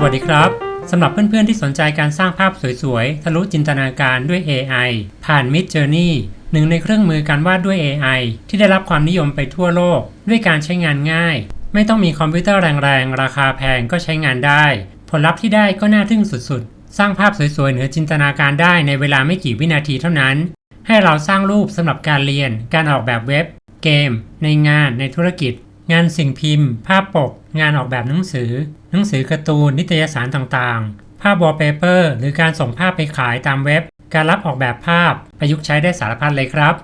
สวัสดีครับสำหรับเพื่อนๆที่สนใจการสร้างภาพสวยๆ ทะลุจินตนาการด้วย AI ผ่าน Mid Journey หนึ่งในเครื่องมือการวาดด้วย AI ที่ได้รับความนิยมไปทั่วโลก ด้วยการใช้งานง่าย ไม่ต้องมีคอมพิวเตอร์แรงๆ ราคาแพงก็ใช้งานได้ ผลลัพธ์ที่ได้ก็น่าทึ่งสุดๆ สร้างภาพสวยๆ เหนือจินตนาการได้ในเวลาไม่กี่วินาทีเท่านั้น ให้เราสร้างรูปสำหรับการเรียน การออกแบบเว็บ เกม ในงาน ในธุรกิจ งานสิ่งพิมพ์ ภาพปก งานออกแบบหนังสือ หนังสือการ์ตูน นิตยสารต่างๆ ภาพวอลเปเปอร์ หรือการส่งภาพไปขายตามเว็บ การรับออกแบบภาพ ประยุกต์ใช้ได้สารพัดเลยครับ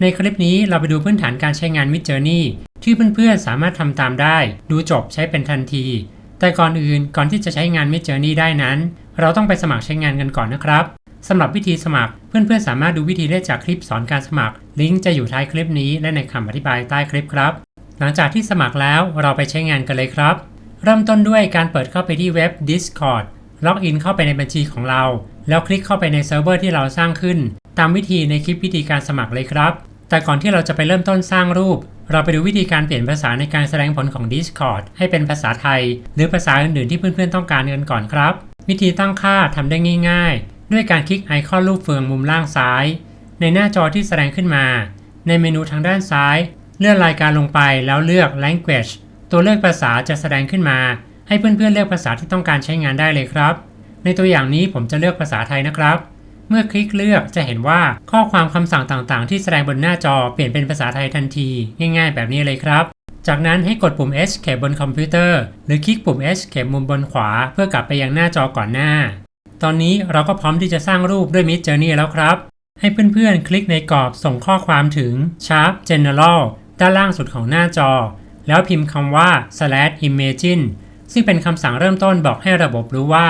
ในคลิปนี้เราไปดูพื้นฐานการใช้งาน Mid Journey ที่เพื่อนๆสามารถทำตามได้ ดูจบใช้เป็นทันที แต่ก่อนอื่นก่อนที่จะใช้งาน Mid Journey ได้นั้น เราต้องไปสมัครใช้งานกันก่อนนะครับสำหรับวิธีสมัครเพื่อนๆสามารถดูวิธีได้จากคลิปสอนการสมัคร ลิงก์จะอยู่ท้ายคลิปนี้และในคำอธิบายใต้คลิปครับ ลังจากที่สมัครแล้วเราไปใช้งานกันเลยครับ เริ่มต้นด้วยการเปิดเข้าไปที่เว็บ Discord ล็อกอินเข้าไปในบัญชีของเรา แล้วคลิกเข้าไปในเซิร์ฟเวอร์ที่เราสร้างขึ้น ตามวิธีในคลิปวิธีการสมัครเลยครับ แต่ก่อนที่เราจะไปเริ่มต้นสร้างรูป เราไปดูวิธีการเปลี่ยนภาษาในการแสดงผลของ Discord ให้เป็นภาษาไทย หรือภาษาอื่นๆที่เพื่อนๆต้องการกันก่อนครับ วิธีตั้งค่าทำได้ง่าย ๆ ด้วยการคลิกไอคอนรูปเฟืองมุมล่างซ้าย ในหน้าจอที่แสดงขึ้นมา ในเมนูทางด้านซ้าย เลื่อนรายการลงไปแล้วเลือก language ตัวเลือกภาษาจะแสดงขึ้นมา ให้เพื่อนๆเลือกภาษาที่ต้องการใช้งานได้เลยครับ ในตัวอย่างนี้ผมจะเลือกภาษาไทยนะครับ เมื่อคลิกเลือกจะเห็นว่าข้อความคำสั่งต่างๆ ที่แสดงบนหน้าจอเปลี่ยนเป็นภาษาไทยทันที ง่าย ๆ แบบนี้เลยครับ จากนั้นให้กดปุ่ม Escape บนคอมพิวเตอร์ หรือคลิกปุ่ม Escape มุมบนขวา เพื่อกลับไปยังหน้าจอก่อนหน้า ตอนนี้เราก็พร้อมที่จะสร้างรูปด้วย Mid Journey แล้วครับให้เพื่อนๆ คลิกในกรอบส่งข้อความถึง Sharp General ด้านล่างสุดของหน้าจอ แล้วพิมพ์คำว่า slash imagine ซึ่งเป็นคำสั่งเริ่มต้นบอกให้ระบบรู้ว่า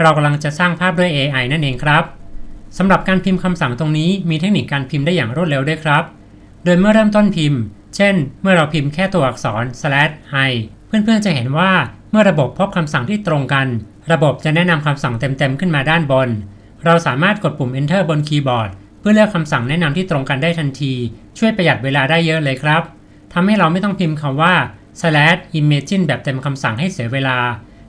เรากำลังจะสร้างภาพด้วย AI นั่นเองครับสำหรับการพิมพ์คำสั่งตรงนี้มีเทคนิคการพิมพ์ได้อย่างรวดเร็วด้วยครับ โดยเมื่อเริ่มต้นพิมพ์ เช่น เมื่อเราพิมพ์แค่ตัวอักษร slash i เพื่อนๆจะเห็นว่าเมื่อระบบพบคำสั่งที่ตรงกัน ระบบจะแนะนำคำสั่งเต็มๆขึ้นมาด้านบน เราสามารถกดปุ่ม enter บนคีย์บอร์ด เพื่อเลือกคำสั่งแนะนำที่ตรงกันได้ทันที ช่วยประหยัดเวลาได้เยอะเลยครับ ทำให้เราไม่ต้องพิมพ์คำว่า slash imagine แบบเต็มคำสั่งให้เสียเวลา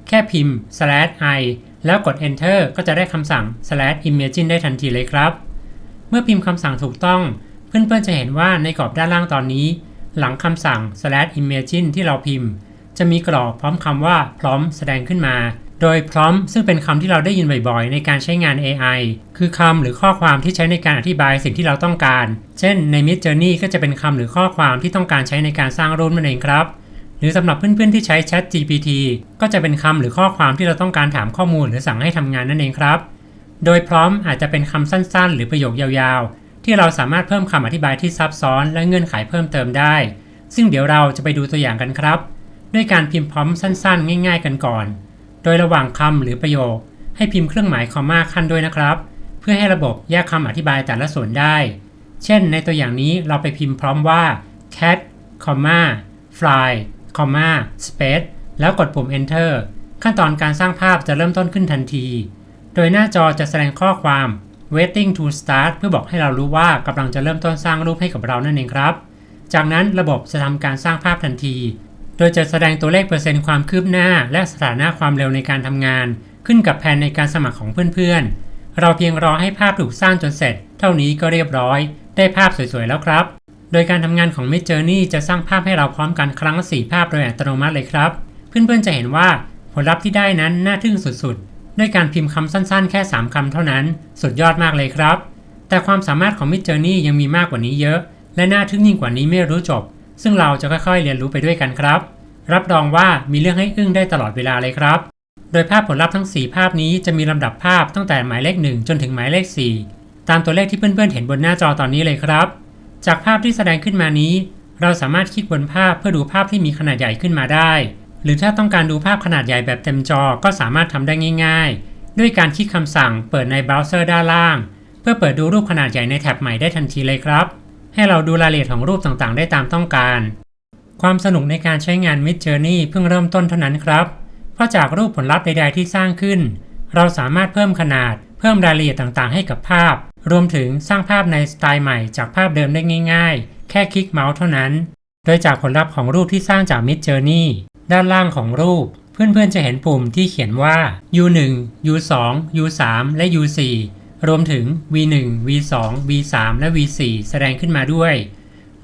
แค่พิมพ์ slash i แล้วกด enter ก็จะได้คำสั่ง slash imagine ได้ทันทีเลยครับ เมื่อพิมพ์คำสั่งถูกต้อง เพื่อนๆจะเห็นว่าในกรอบด้านล่างตอนนี้ หลังคำสั่ง slash imagine ที่เราพิมพ์ จะมีกรอบพร้อมคำว่าพร้อมแสดงขึ้นมา โดยพร้อมซึ่งเป็นคำที่เราได้ยินบ่อยๆ ในการใช้งาน AI คือคำหรือข้อความที่ใช้ในการอธิบายสิ่งที่เราต้องการ เช่นใน Mid Journey ก็จะเป็นคำหรือข้อความที่ต้องการใช้ในการสร้างรูปนั่นเองครับ หรือสำหรับเพื่อนๆที่ใช้ Chat GPT ก็จะเป็นคำหรือข้อความที่เราต้องการถามข้อมูลหรือสั่งให้ทำงานนั่นเองครับ โดยพร้อมอาจจะเป็นคำสั้นๆ หรือประโยคยาวๆ ที่เราสามารถเพิ่มคำอธิบายที่ซับซ้อน และเงื่อนไขเพิ่มเติมได้ ซึ่งเดี๋ยวเราจะไปดูตัวอย่างกันครับ ด้วยการพิมพ์พร้อมสั้น ๆ ง่าย ๆ กันก่อน ดยระหว่างคำหรือประโยค ให้พิมพ์เครื่องหมายคอมมาขั้นด้วยนะครับ เพื่อให้ระบบแยกคำอธิบายแต่ละส่วนได้ เช่น ในตัวอย่างนี้เราไปพิมพ์พร้อมว่า cat, fly, space แล้วกดปุ่ม enter ขั้นตอนการสร้างภาพจะเริ่มต้นขึ้นทันที โดยหน้าจอจะแสดงข้อความ waiting to start เพื่อบอกให้เรารู้ว่ากำลังจะเริ่มต้นสร้างรูปให้กับเรานั่นเองครับ จากนั้นระบบจะทำการสร้างภาพทันที โดยจะแสดงตัวเลขเปอร์เซ็นต์ความคืบหน้า และสถานะความเร็วในการทำงาน ขึ้นกับแผนในการสมัครของเพื่อนๆ เราเพียงรอให้ภาพถูกสร้างจนเสร็จ เท่านี้ก็เรียบร้อย ได้ภาพสวยๆแล้วครับ โดยการทำงานของ Mid Journey จะสร้างภาพให้เราพร้อมกันครั้งละ4ภาพโดยอัตโนมัติเลยครับ เพื่อนๆจะเห็นว่าผลลัพธ์ที่ได้นั้นน่าทึ่งสุดๆ ด้วยการพิมพ์คำสั้นๆ แค่ 3 คำเท่านั้น สุดยอดมากเลยครับ แต่ความสามารถของ Mid Journey ยังมีมากกว่านี้เยอะ และน่าทึ่งยิ่งกว่านี้ไม่รู้จบ ซึ่งเราจะค่อยๆเรียนรู้ไปด้วยกันครับ รับรองว่ามีเรื่องให้อึ้งได้ตลอดเวลาเลยครับ โดยภาพผลลัพธ์ทั้ง 4 ภาพนี้จะมีลำดับภาพตั้งแต่หมายเลข 1 จนถึงหมายเลข 4 ตามตัวเลขที่เพื่อนๆเห็นบนหน้าจอตอนนี้เลยครับ จากภาพที่แสดงขึ้นมานี้ เราสามารถคลิกบนภาพเพื่อดูภาพที่มีขนาดใหญ่ขึ้นมาได้ หรือถ้าต้องการดูภาพขนาดใหญ่แบบเต็มจอก็สามารถทำได้ง่าย ๆ ด้วยการคลิกคำสั่งเปิดในเบราว์เซอร์ด้านล่าง เพื่อเปิดดูรูปขนาดใหญ่ในแท็บใหม่ได้ทันทีเลยครับ ให้เราดูรายละเอียดของรูปต่างๆ ได้ตามต้องการ ความสนุกในการใช้งาน Mid Journey เพิ่งเริ่มต้นเท่านั้นครับ เพราะจากรูปผลลัพธ์ใด ๆ ที่สร้างขึ้น เราสามารถเพิ่มขนาด เพิ่มรายละเอียดต่างๆ ให้กับภาพ รวมถึงสร้างภาพในสไตล์ใหม่จากภาพเดิมได้ง่าย ๆ แค่คลิกเมาส์เท่านั้น โดยจากผลลัพธ์ของรูปที่สร้างจาก Mid Journey ด้านล่างของรูป เพื่อนๆจะเห็นปุ่มที่เขียนว่า U1 U2 U3 และ U4 รวมถึง V1 V2 V3 และ V4 แสดงขึ้นมาด้วย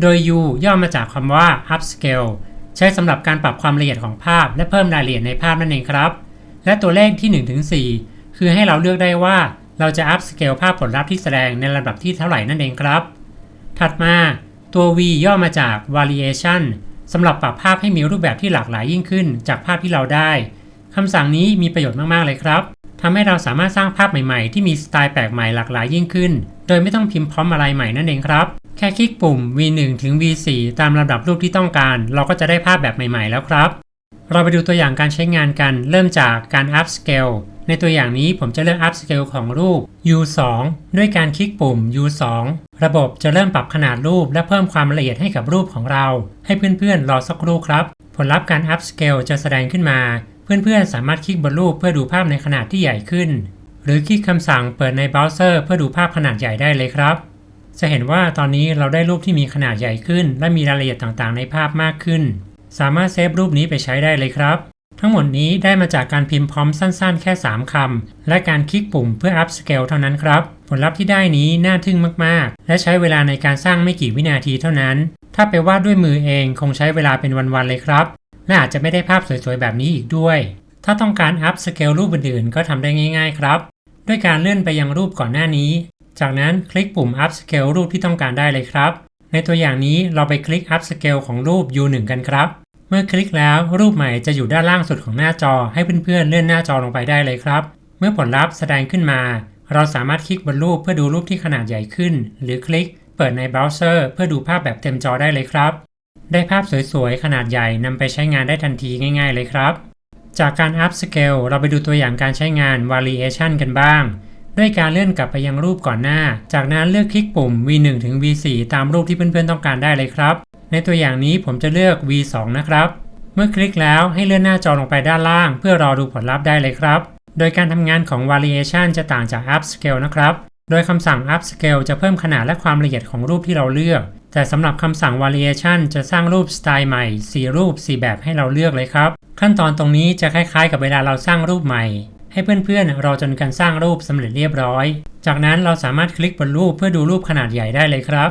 โดย U ย่อมาจากคำว่า upscale ใช้สำหรับการปรับความละเอียดของภาพ และเพิ่มรายละเอียดในภาพนั่นเองครับ และตัวเลขที่1ถึง4คือให้เราเลือกได้ว่าเราจะ upscale ภาพผลลัพธ์ที่แสดงในลำดับที่เท่าไหร่นั่นเองครับ ถัดมาตัว V ย่อมาจาก variation สำหรับปรับภาพให้มีรูปแบบที่หลากหลายยิ่งขึ้น จากภาพที่เราได้คำสั่งนี้มีประโยชน์มาก ๆ เลยครับ ทำให้เราสามารถสร้างภาพใหม่ๆ ที่มีสไตล์แปลกใหม่หลากหลายยิ่งขึ้น โดยไม่ต้องพิมพ์พร้อมอะไรใหม่นั่นเองครับ แค่คลิกปุ่ม V1 ถึง V4 ตามลำดับรูปที่ต้องการ เราก็จะได้ภาพแบบใหม่ๆ แล้วครับ เราไปดูตัวอย่างการใช้งานกัน เริ่มจากการ upscale ในตัวอย่างนี้ผมจะเลือก upscale ของรูป U2 ด้วยการคลิกปุ่ม U2 ระบบจะเริ่มปรับขนาดรูป และเพิ่มความละเอียดให้กับรูปของเรา ให้เพื่อนๆรอสักครู่ครับ ผลลัพธ์การ upscale จะแสดงขึ้นมา เพื่อนๆ สามารถคลิกบนรูปเพื่อดูภาพในขนาดที่ใหญ่ขึ้น หรือคลิกคำสั่งเปิดในเบราว์เซอร์เพื่อดูภาพขนาดใหญ่ได้เลยครับ จะเห็นว่าตอนนี้เราได้รูปที่มีขนาดใหญ่ขึ้น และมีรายละเอียดต่างๆ ในภาพมากขึ้น สามารถเซฟรูปนี้ไปใช้ได้เลยครับ ทั้งหมดนี้ได้มาจากการพิมพ์พร้อมสั้นๆ แค่ 3คำและการคลิกปุ่มเพื่อ upscale เท่านั้นครับ ผลลัพธ์ที่ได้นี้น่าทึ่งมากๆ และใช้เวลาในการสร้างไม่กี่วินาทีเท่านั้น ถ้าไปวาดด้วยมือเองคงใช้เวลาเป็นวันๆเลยครับ และอาจจะไม่ได้ภาพสวยๆ แบบนี้อีกด้วย ถ้าต้องการ upscale รูปอื่นๆ ก็ทำได้ง่ายๆ ครับ ด้วยการเลื่อนไปยังรูปก่อนหน้านี้ จากนั้นคลิกปุ่ม upscale รูปที่ต้องการได้เลยครับ ในตัวอย่างนี้เราไปคลิก upscale ของรูป U1 กันครับ เมื่อคลิกแล้วรูปใหม่จะอยู่ด้านล่างสุดของหน้าจอ ให้เพื่อนๆ เลื่อนหน้าจอลงไปได้เลยครับ เมื่อผลลัพธ์แสดงขึ้นมา เราสามารถคลิกบนรูปเพื่อดูรูปที่ขนาดใหญ่ขึ้น หรือคลิกเปิดในเบราว์เซอร์เพื่อดูภาพแบบเต็มจอได้เลยครับ ได้ภาพสวยๆ ขนาดใหญ่นำไปใช้งานได้ทันทีง่ายๆเลยครับ จากการ upscale เราไปดูตัวอย่างการใช้งาน variation กันบ้าง ด้วยการเลื่อนกลับไปยังรูปก่อนหน้า จากนั้นเลือกคลิกปุ่ม V1 ถึง V4 ตามรูปที่เพื่อนๆต้องการได้เลยครับ ในตัวอย่างนี้ผมจะเลือก V2 นะครับ เมื่อคลิกแล้วให้เลื่อนหน้าจอลงไปด้านล่าง เพื่อรอดูผลลัพธ์ได้เลยครับ โดยการทำงานของ variation จะต่างจาก upscale นะครับ โดยคำสั่ง upscale จะเพิ่มขนาดและความละเอียดของรูปที่เราเลือก แต่สำหรับคำสั่ง variation จะสร้างรูปสไตล์ใหม่ 4 รูป 4 แบบให้เราเลือกเลยครับ ขั้นตอนตรงนี้จะคล้ายๆ กับเวลาเราสร้างรูปใหม่ ให้เพื่อนๆรอจนการสร้างรูปสำเร็จเรียบร้อย จากนั้นเราสามารถคลิกบนรูปเพื่อดูรูปขนาดใหญ่ได้เลยครับ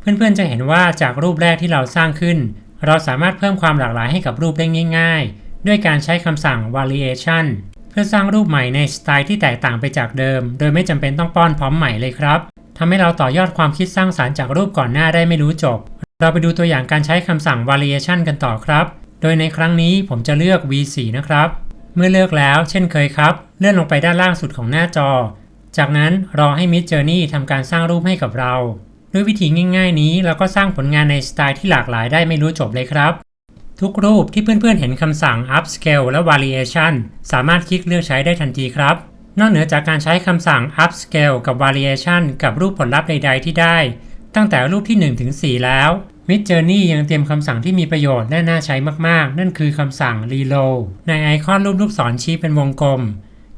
เพื่อนๆจะเห็นว่าจากรูปแรกที่เราสร้างขึ้น เราสามารถเพิ่มความหลากหลายให้กับรูปได้ง่าย ๆ ด้วยการใช้คำสั่ง variation เพื่อสร้างรูปใหม่ในสไตล์ที่แตกต่างไปจากเดิม โดยไม่จำเป็นต้องป้อนพร้อมใหม่เลยครับ ทำให้เราต่อยอดความคิดสร้างสารรค์จากรูปก่อนหน้าได้ไม่รู้จบ เราไปดูตัวอย่างการใช้คำสั่ง variation กันต่อครับ โดยในครั้งนี้ผมจะเลือก V4 นะครับ เมื่อเลือกแล้ว เช่นเคยครับ เลื่อนลงไปด้านล่างสุดของหน้าจอ จากนั้นรอให้ Mid Journey ทำการสร้างรูปให้กับเรา ด้วยวิธีง่าย ๆ นี้เราก็สร้างผลงานในสไตล์ที่หลากหลายได้ไม่รู้จบเลยครับทุกรูปที่เพื่อนๆเห็นคำสั่ง upscale และ variation สามารถคลิกเลือกใช้ได้ทันทีครับ นอกเหนือจากการใช้คำสั่ง upscale กับ variation กับรูปผลลัพธ์ใด ๆ ที่ได้ ตั้งแต่รูปที่ 1 ถึง 4 แล้ว Mid Journey ยังเตรียมคำสั่งที่มีประโยชน์และน่าใช้มาก ๆ นั่นคือคำสั่ง reload ในไอคอนรูปลูกศรชี้เป็นวงกลม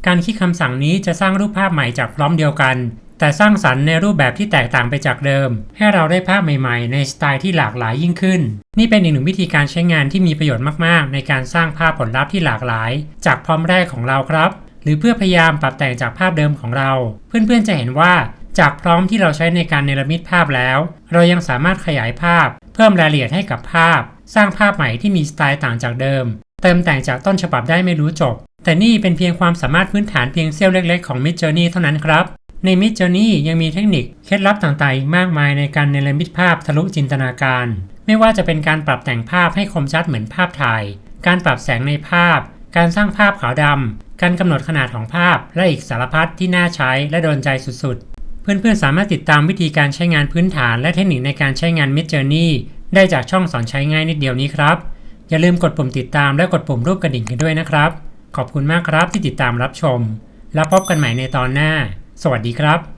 การคลิกคำสั่งนี้จะสร้างรูปภาพใหม่จากพร้อมเดียวกัน แต่สร้างสรรค์ในรูปแบบที่แตกต่างไปจากเดิม ให้เราได้ภาพใหม่ ๆ ในสไตล์ที่หลากหลายยิ่งขึ้น นี่เป็นอีกหนึ่งวิธีการใช้งานที่มีประโยชน์มาก ๆ ในการสร้างภาพผลลัพธ์ที่หลากหลาย จากพร้อมแรกของเราครับ หรือเพื่อพยายามปรับแต่งจากภาพเดิมของเรา เพื่อนๆจะเห็นว่าจากพร้อมที่เราใช้ในการเนรมิตภาพแล้ว เรายังสามารถขยายภาพ เพิ่มรายละเอียดให้กับภาพ สร้างภาพใหม่ที่มีสไตล์ต่างจากเดิม เติมแต่งจากต้นฉบับได้ไม่รู้จบ แต่นี่เป็นเพียงความสามารถพื้นฐานเพียงเสี้ยวเล็กๆของ Mid Journey เท่านั้นครับ ใน Mid Journey ยังมีเทคนิคเคล็ดลับต่างๆอีกมากมายในการเนรมิตภาพทะลุจินตนาการ ไม่ว่าจะเป็นการปรับแต่งภาพให้คมชัดเหมือนภาพถ่าย การปรับแสงในภาพ การสร้างภาพขาวดำ การกำหนดขนาดของภาพ และอีกสารพัดที่น่าใช้และโดนใจสุดๆ เพื่อนๆ สามารถติดตามวิธีการใช้งานพื้นฐาน และเทคนิคในการใช้งาน Mid Journey ได้จากช่องสอนใช้ง่ายนิดเดียวนี้ครับ อย่าลืมกดปุ่มติดตามและกดปุ่มรูปกระดิ่งกันด้วยนะครับ ขอบคุณมากครับที่ติดตามรับชม แล้วพบกันใหม่ในตอนหน้า สวัสดีครับ